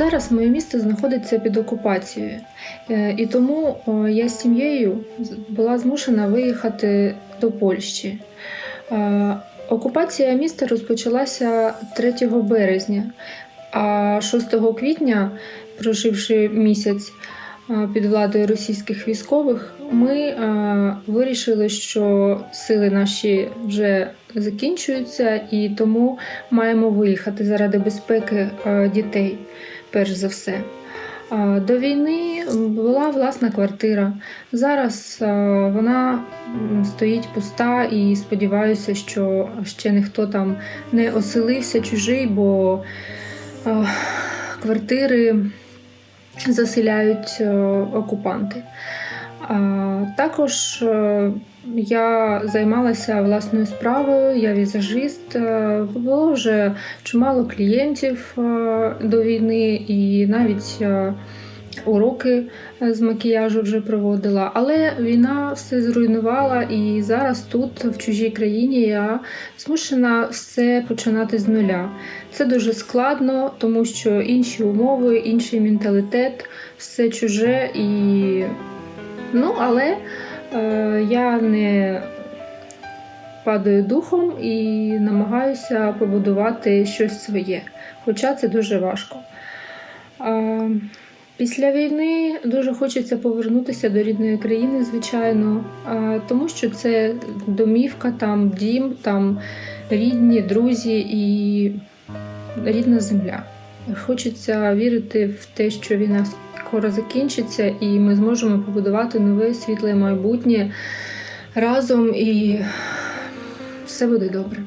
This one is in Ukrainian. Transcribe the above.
Зараз моє місто знаходиться під окупацією, Е, і тому я з сім'єю була змушена виїхати до Польщі. Е, Окупація міста розпочалася 3 березня, а 6 квітня, проживши місяць е, під владою російських військових, ми е, вирішили, що сили наші вже закінчуються, і тому маємо виїхати заради безпеки е, дітей, перш за все. До війни була власна квартира. Зараз вона стоїть пуста і сподіваюся, що ще ніхто там не оселився чужий, бо квартири заселяють е, окупанти. Також е, я займалася власною справою, я візажист. Е, Було вже чимало клієнтів е, до війни, і навіть уроки з макіяжу вже проводила. Але війна все зруйнувала, і зараз тут, в чужій країні, я змушена все починати з нуля. Це дуже складно, тому що інші умови, інший менталітет, все чуже і. Ну, але е, я не падаю духом і намагаюся побудувати щось своє, хоча це дуже важко. Е, після війни дуже хочеться повернутися до рідної країни, звичайно, тому що це домівка, там дім, там рідні, друзі і рідна земля. Хочеться вірити в те, що війна скоро закінчиться, і ми зможемо побудувати нове світле майбутнє разом, і все буде добре.